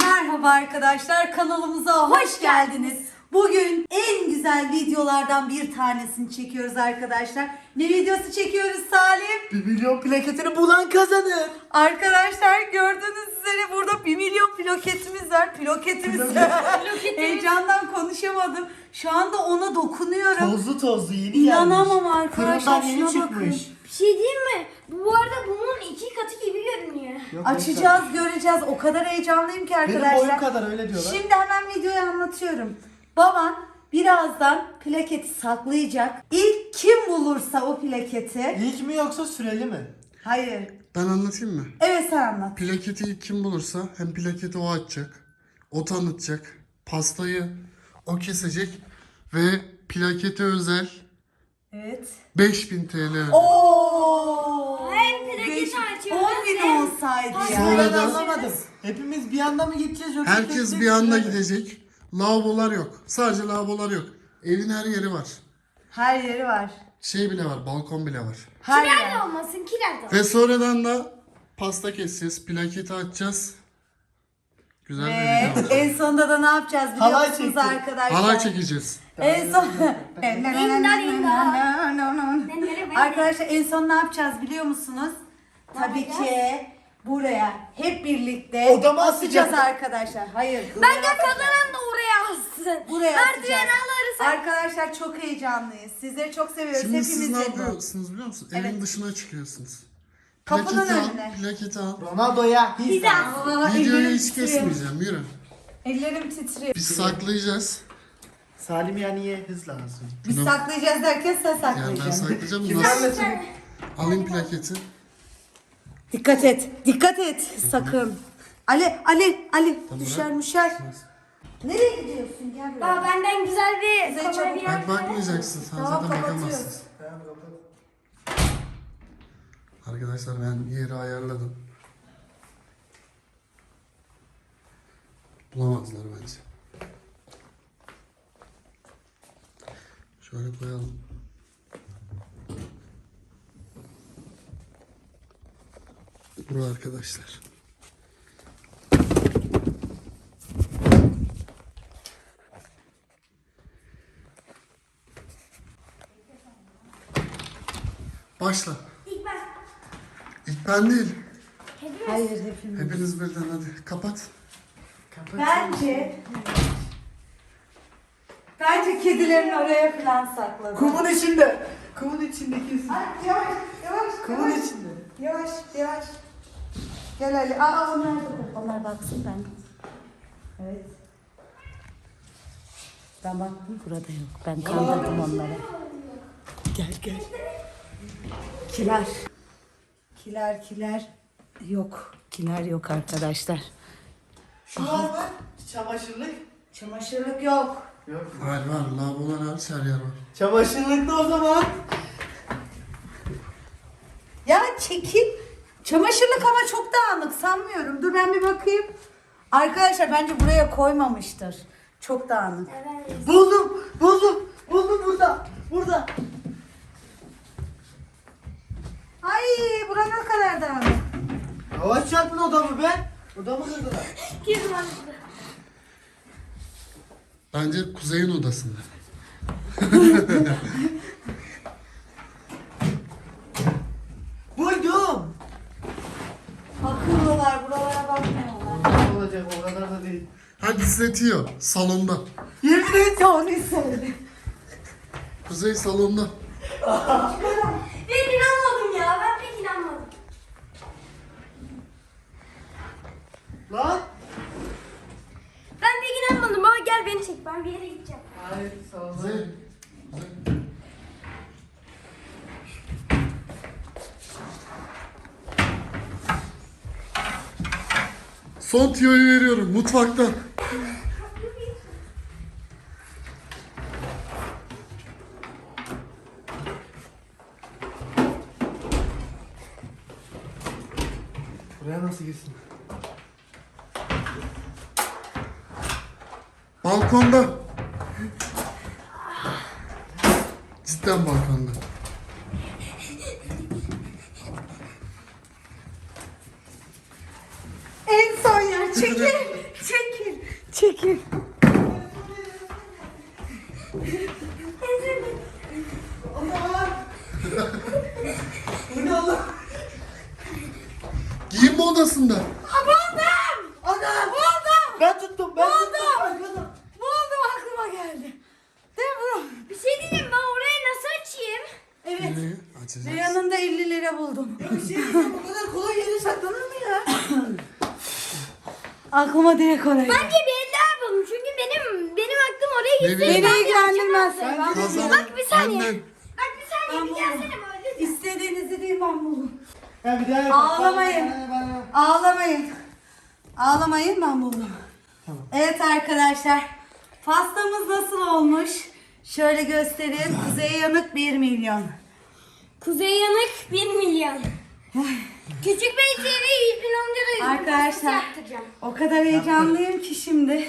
Merhaba arkadaşlar kanalımıza hoş geldiniz. Bugün en güzel videolardan bir tanesini çekiyoruz arkadaşlar. Ne videosu çekiyoruz Salim? Bir milyon plaketini bulan kazanır. Arkadaşlar gördüğünüz üzere burada 1 milyon plaketimiz var. Plaketimiz. Heyecandan konuşamadım. Şu anda ona dokunuyorum. Tozlu tozlu yeni İnanamam gelmiş. arkadaşlar, Fırından yeni bakın. çıkmış. Bir şey diyeyim mi? Bu arada bunun iki katı gibi görünüyor. Yok, Açacağız göreceğiz. O kadar heyecanlıyım ki Benim arkadaşlar. boyum kadar öyle diyorlar. Şimdi hemen videoyu anlatıyorum. Baban birazdan plaketi saklayacak. İlk kim bulursa o plaketi. İlk mi yoksa süreli mi? Hayır. Ben anlatayım mı? Evet sen anlat. Plaketi ilk kim bulursa hem plaketi o açacak, o tanıtacak, pastayı o kesecek ve plakete özel Evet. 5000 TL. Oo. Hem plaketi Beş- açıyoruz, 10 bin hem olsaydı ya. Sonra Ben da- anlamadım. Hepimiz bir anda mı gideceğiz yoksa Herkes tek bir anda gidecek. Lavabolar yok. Sadece lavabolar yok. Evin her yeri var. Her yeri var. Şey bile var, balkon bile var. Her Kiler yer. de olmasın, kiler de olmasın. Ve sonradan da pasta keseceğiz, plaketi açacağız. Güzel Ve bir video olacak. en sonunda da ne yapacağız biliyor Halay musunuz çektik. arkadaşlar? Halay çekeceğiz. En son Dinler, Arkadaşlar en son ne yapacağız biliyor musunuz? Tabii ki buraya hep birlikte Odama asacağız asacağız. arkadaşlar. Hayır. Ben buraya de asacağız. kazanan da oraya alsın. Buraya Merdiven asacağız. alırsa. Arkadaşlar çok heyecanlıyız. Sizleri çok seviyoruz. Şimdi siz Hepimiz ne de. yapıyorsunuz biliyor musunuz? Evin Evet. dışına çıkıyorsunuz. Kapının Plaketi al, önüne. plaketi al. Ronaldo'ya hiç Bir daha. Aa, Videoyu ellerim hiç titriyor. kesmeyeceğim, yürü. Ellerim titriyor. Biz saklayacağız. Salim yaniye hız lazım. Biz saklayacağız derken sen Yani ben saklayacaksın. saklayacağım. Nasıl? Alayım plaketi. Dikkat et. Dikkat et. Sakın. Ali, Ali, Ali. Tamam, düşer müşer. Nereye gidiyorsun? Gel buraya. Baba benden güzel bir Bize kamera bir Bak bakmayacaksın sen Tamam, zaten kapatıyoruz. bakamazsın. Arkadaşlar ben yeri ayarladım. Bulamazlar bence. Şöyle koyalım. Bura arkadaşlar. Başla. İlk ben. İlk ben değil. Hepimiz. Hayır hepimiz. Hepiniz birden hadi kapat. Bence Bence kedilerin oraya falan sakladı. Kumun içinde. Kumun içinde kesin. Ay, yavaş, yavaş, Kumun yavaş. içinde. Yavaş, yavaş. Gel Ali. Aa onlar da. Onlar baksın ben. Evet. Ben baktım burada yok. Ben kandırdım onları. Gel gel. Kiler. Kiler kiler. Yok. Kiler yok arkadaşlar. Şu var mı? Çamaşırlık. Çamaşırlık yok. Yok. Var var lavabolar hariç her yer var. Çamaşırlık da o zaman. Ya çekil. Çamaşırlık ama çok dağınık sanmıyorum. Dur ben bir bakayım. Arkadaşlar bence buraya koymamıştır. Çok dağınık. Evet. Buldum. Buldum. Buldum burada. Burada. Ay bura ne kadar dağınık. Yavaş çarpın odamı be. Odamı kırdılar. Girdim. Bence Kuzey'in odasında. Buldum. Bakıyorlar buralara bakmıyorlar. Ne olacak o kadar da değil. Ha gizletiyor salonda. Yemin et. Doğruyu söyle. Kuzey salonda. Ben inanmadım ya. Ben pek inanmadım. Lan. Ben pek inanmadım. Baba gel beni çek. Ben bir yere gideceğim. Hayır sağ ol. Kuzey. Kuzey. Son tiyoyu veriyorum mutfakta. Buraya nasıl girsin? Balkonda. Cidden balkonda. En son yer çekil. Çekil. Çekil. Odasında. Ana! Buldum. Ben tuttum. Ben Buldum. tuttum. Buldum aklıma geldi. Değil mi bro? Bir şey diyeyim ben orayı nasıl açayım? Evet. Nereye açacağız? Ve yanında 50 lira buldum. Ya bir şey diyeceğim. Bu kadar kolay yere saklanır mı ya? Aklıma direkt oraya. Bence bir eller buldum çünkü benim benim aklım oraya Ne gitti. bileyim. Beni ilgilendirmez. Ben- Kazan. Bak bir saniye. Annen. Bak bir saniye Ben bir buldum. gelsene böyle. İstediğinizi değil ben buldum. Ya bir daha yapalım. Ağlamayın. Ağlamayın. Ağlamayın ben buldum. Evet arkadaşlar. Pastamız nasıl olmuş? Şöyle göstereyim. Kuzey yanık 1 milyon. Kuzey Yanık 1 milyon. Küçük Bey TV 100 bin Arkadaşlar yaptıracağım. o kadar heyecanlıyım ki şimdi.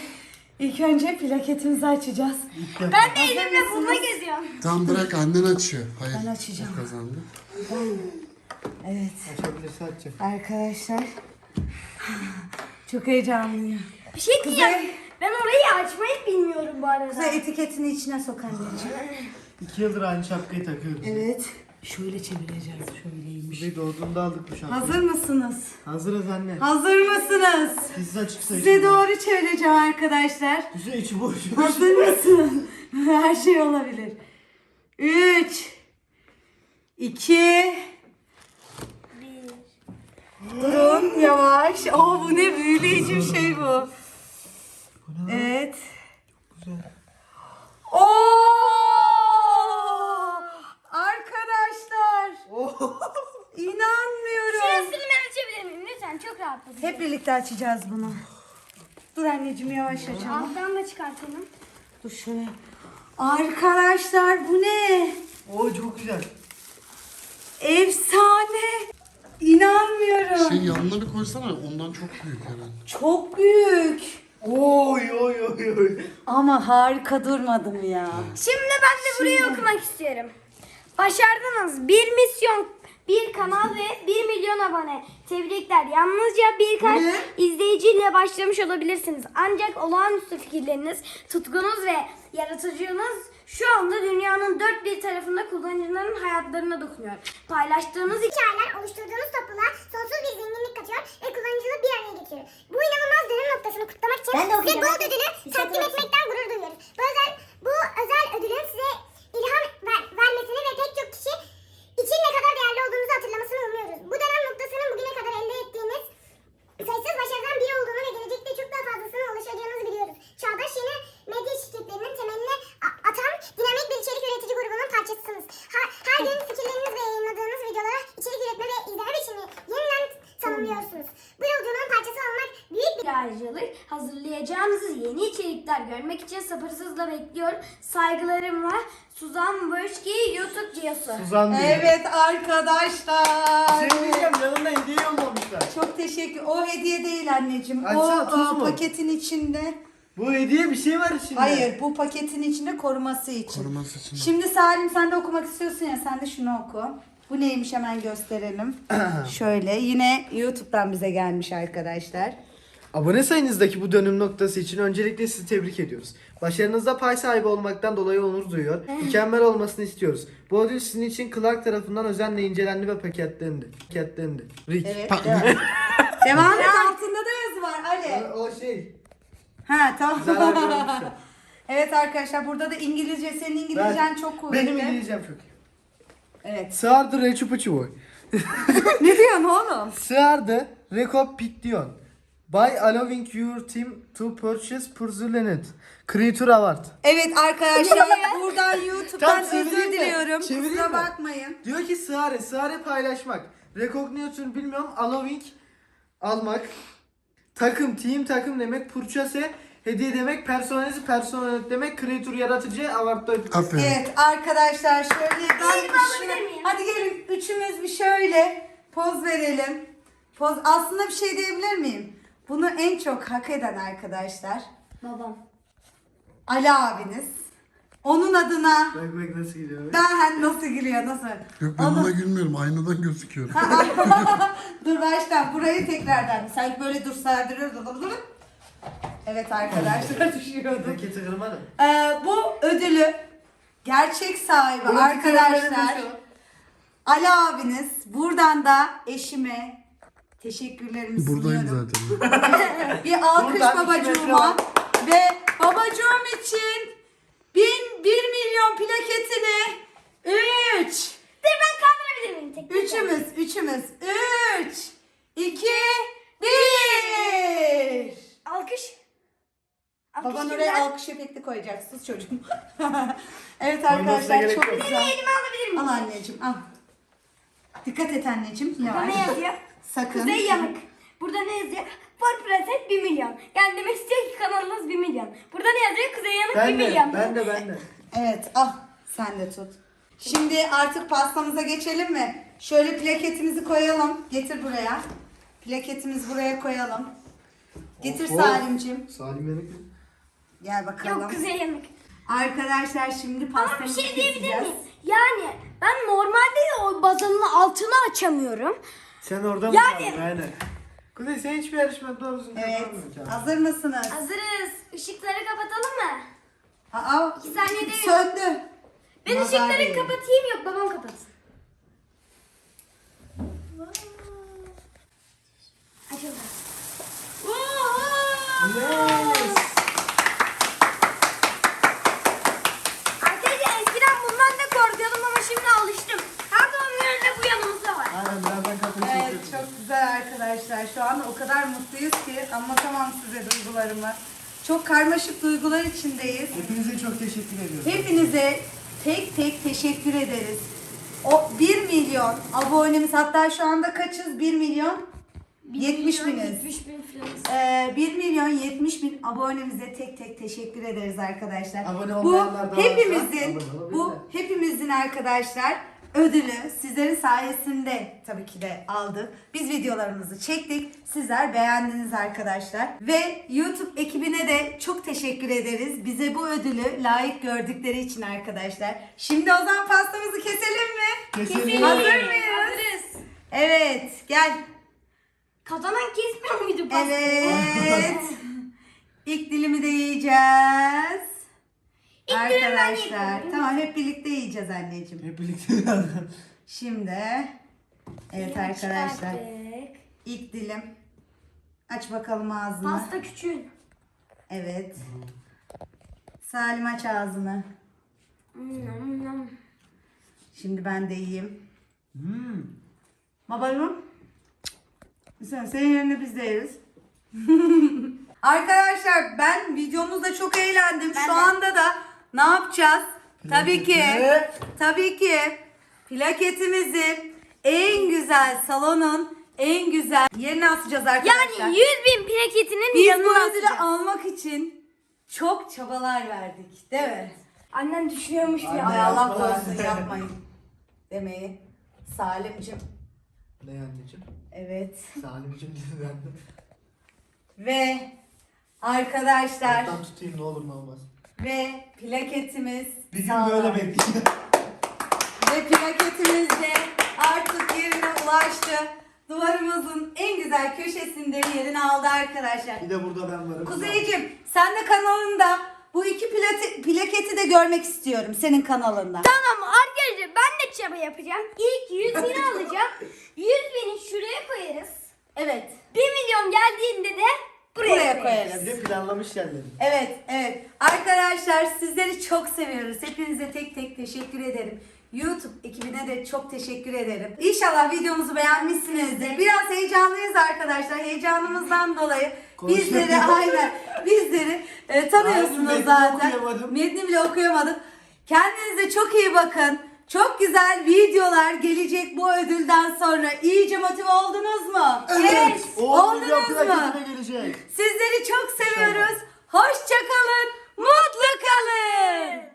İlk önce plaketimizi açacağız. Ben de elimle bununla geziyorum. Tamam bırak annen açıyor. Hayır. Ben açacağım. kazandı. Evet Açabilirse açacak. arkadaşlar. Çok heyecanlıyım. Bir şey Kuzey. diyeceğim. Ben orayı açmayı bilmiyorum bu arada. Kuzey etiketini içine sok anneciğim. İki yıldır aynı şapkayı takıyoruz. Evet. Şöyle çevireceğiz. Şöyleymiş. Biz doğduğunda aldık bu şapkayı. Hazır mısınız? Hazırız anne. Hazır mısınız? Siz açıksa Size doğru çevireceğim arkadaşlar. Size içi boş. Hazır mısın? Her şey olabilir. 3 2 Durun yavaş. Oo bu ne büyüleyici bir şey bu. Evet. Güzel. Oo! Arkadaşlar inanmıyorum. Şurasını ben açabilir miyim? Lütfen çok rahatladım. Hep birlikte açacağız bunu. Dur anneciğim yavaş açalım. Alttan da çıkartalım. Dur şöyle. Arkadaşlar bu ne? Oo çok güzel. Efsane. İnanmıyorum. Şey yanına bir koysana ondan çok büyük hemen. Çok büyük. Oy oy oy oy. Ama harika durmadım ya. Şimdi ben de burayı okumak istiyorum. Başardınız. Bir misyon, bir kanal ve 1 milyon abone. Tebrikler. Yalnızca birkaç Ne? izleyiciyle başlamış olabilirsiniz. Ancak olağanüstü fikirleriniz, tutkunuz ve yaratıcılığınız şu anda dünyanın dört bir tarafında kullanıcıların hayatlarına dokunuyor. Paylaştığınız hikayeler oluşturduğunuz topluluğa sonsuz bir zenginlik katıyor ve kullanıcıları bir araya getiriyor. Bu inanılmaz dönüm noktasını kutlamak için size gold ödülü takdim etmekten gurur tanımlıyorsunuz. Bu yolculuğun parçası olmak büyük bir ayrıcalık hazırlayacağınız yeni içerikler görmek için sabırsızla bekliyorum. Saygılarımla Suzan Wojcicki YouTube Ciyosu. Suzan diyor. Evet arkadaşlar. Şey diyeceğim yanında hediye yollamışlar. Çok teşekkür. O hediye değil anneciğim. Açsana, o tuz aa, mu? paketin içinde. Bu hediye bir şey var içinde. Hayır, bu paketin içinde koruması için. Koruması için. Şimdi Salim sen de okumak istiyorsun ya sen de şunu oku. Bu neymiş hemen gösterelim. Şöyle yine YouTube'dan bize gelmiş arkadaşlar. Abone sayınızdaki bu dönüm noktası için öncelikle sizi tebrik ediyoruz. Başarınızda pay sahibi olmaktan dolayı onur duyuyor. Mükemmel olmasını istiyoruz. Bu ödül sizin için Clark tarafından özenle incelendi ve paketlendi. Paketlendi. Rick. Evet. devam. devam et altında da yazı var Ali. O, o şey. Ha tamam. Evet arkadaşlar burada da İngilizce senin İngilizcen Ben- çok kuvvetli. Benim İngilizcem çok iyi. Evet. Sığardı reçupuçu boy. ne diyorsun oğlum? Sığardı rekopiktiyon. By allowing your team to purchase Purzulenet. Creature Award. Evet arkadaşlar buradan YouTube'dan Tamam, özür çevireyim mi? diliyorum. Çevireyim Kusura mi? bakmayın. Diyor ki sığare, sığare paylaşmak. Recognition bilmiyorum, allowing almak. Takım, team takım demek. Purchase hediye demek. Personalize personel demek. Creature yaratıcı. Aferin. Evet arkadaşlar şöyle bir alabilir şöyle- miyim? Hadi gelin üçümüz bir şöyle poz verelim. Poz aslında bir şey diyebilir miyim? Bunu en çok hak eden arkadaşlar Babam. Ali abiniz. Onun adına Bak bak nasıl gidiyor. ben nasıl gülüyor nasıl? Yok ben Onu- ona gülmüyorum. Aynadan gözüküyorum. Dur baştan burayı tekrardan. Sanki böyle dur sardırıyor. Evet arkadaşlar düşüyordum. Plaketi kırmadım. Ee, bu ödülü gerçek sahibi arkadaşlar Ali abiniz. Buradan da eşime teşekkürlerimi Buradayım sunuyorum. zaten. Bir alkış Buradan iki babacığıma ve babacığım için bin, bir milyon plaketini üç. Dur ben kaldırabilir miyim tek? Üçümüz, üçümüz. Üç, iki, bir. Baban oraya alkış efekti koyacak. Sus çocuğum. evet arkadaşlar gerek çok yok. güzel. Elime alabilir miyim? Al anneciğim al. Dikkat et anneciğim. Burada Yavaş. ne yazıyor? Sakın. Kuzey yanık. Burada ne yazıyor? For Preset 1 milyon. Yani demek istiyor ki kanalınız 1 milyon. Burada ne yazıyor? Kuzey yanık 1 Ben de, milyon. ben de, ben de. Evet al. Sen de tut. Şimdi artık pastamıza geçelim mi? Şöyle plaketimizi koyalım. Getir buraya. Plaketimizi buraya koyalım. Getir Of. Salimcim. Salim Yemek mi? Gel bakalım. Yok Kuzey yanık. Arkadaşlar şimdi Ama bir pastamızı şey diyebilir miyim? Yani ben normalde de o bazanın altını açamıyorum. Sen orada mı Yani- kaldın? Aynen. Kuzey sen hiçbir yarışma doğrusu Evet. Hazır mısınız? Hazırız. Işıkları kapatalım mı? Aa, İki saniyede söndü. Ben Nazar ışıkları değdi. kapatayım yok babam kapatsın. Açıldı. Yes. Arkadaşlar eskiden bundan da korkuyordum ama şimdi alıştım. Her doğum gününde bu yanımızda var. Aynen birazdan kapıyı Evet çekiyorsun. çok güzel arkadaşlar. Şu an o kadar mutluyuz ki anlatamam size duygularımı. Çok karmaşık duygular içindeyiz. Hepinize çok teşekkür ediyorum. Hepinize tek tek teşekkür ederiz. O 1 milyon abonemiz hatta şu anda kaçız? 1 milyon 70 biniz. 70 bin. Ee, 1 milyon 70 bin abonemize tek tek teşekkür ederiz arkadaşlar. Abone bu hepimizin bu hepimizin arkadaşlar ödülü sizlerin sayesinde tabii ki de aldık. Biz videolarımızı çektik. Sizler beğendiniz arkadaşlar. Ve YouTube ekibine de çok teşekkür ederiz. Bize bu ödülü layık gördükleri için arkadaşlar. Şimdi o zaman pastamızı keselim mi? Keselim. Hazır mıyız? Hazırız. Evet, gel. Kazanan kesmiyor muydu pastayı? Evet. İlk dilimi de yiyeceğiz. İlk ben Arkadaşlar. Tamam hep birlikte yiyeceğiz anneciğim. Hep birlikte birazdan. Şimdi evet arkadaşlar. Çıkarttık. İlk dilim. Aç bakalım ağzını. Pasta küçüğün. Evet. Salim aç ağzını. Nam nam. Şimdi ben de yiyeyim. Hmm. Babacığım. Sen, senin yerine biz de yeriz. Arkadaşlar ben videomuzda çok eğlendim. Şu anda da ne yapacağız? Tabii ki. Tabii ki. Plaketimizi en güzel salonun en güzel yerine asacağız arkadaşlar. Yani 100 bin plaketinin Biz bu yanına ödülü asacağız. almak için çok çabalar verdik. Değil mi? Annem düşünüyormuş Anne Ay ya. Allah korusun yapmayın. Demeyi. Salimcim. Ne anneciğim? Evet. Ben de. Ve arkadaşlar Alttan tutayım ne olur ne olmaz. ve plaketimiz Bir gün sağlam. böyle bekleyeceğim. Ve plaketimiz de artık yerine ulaştı. Duvarımızın en güzel köşesinde yerini aldı arkadaşlar. Bir de burada ben varım. Kuzeyciğim sen de kanalında bu iki plati- plaketi de görmek istiyorum senin kanalında. Tamam arkadaşlar ben de çaba yapacağım. İlk 100 bini alacağım. 100 bini şuraya koyarız. Evet. 1 milyon geldiğinde de buraya, Buraya koyarız. Bir de planlamış yerleri. Evet, evet. Arkadaşlar sizleri çok seviyoruz. Hepinize tek tek teşekkür ederim. YouTube ekibine de çok teşekkür ederim. İnşallah videomuzu beğenmişsinizdir. Biraz heyecanlıyız arkadaşlar. Heyecanımızdan dolayı bizleri aynen bizleri e, tanıyorsunuz Aynen, zaten. Metni bile okuyamadım. Kendinize çok iyi bakın. Çok güzel videolar gelecek bu ödülden sonra. İyice motive oldunuz mu? Evet. evet. Oldunuz mu? Gelecek. Sizleri çok seviyoruz. Hoşçakalın. Mutlu kalın.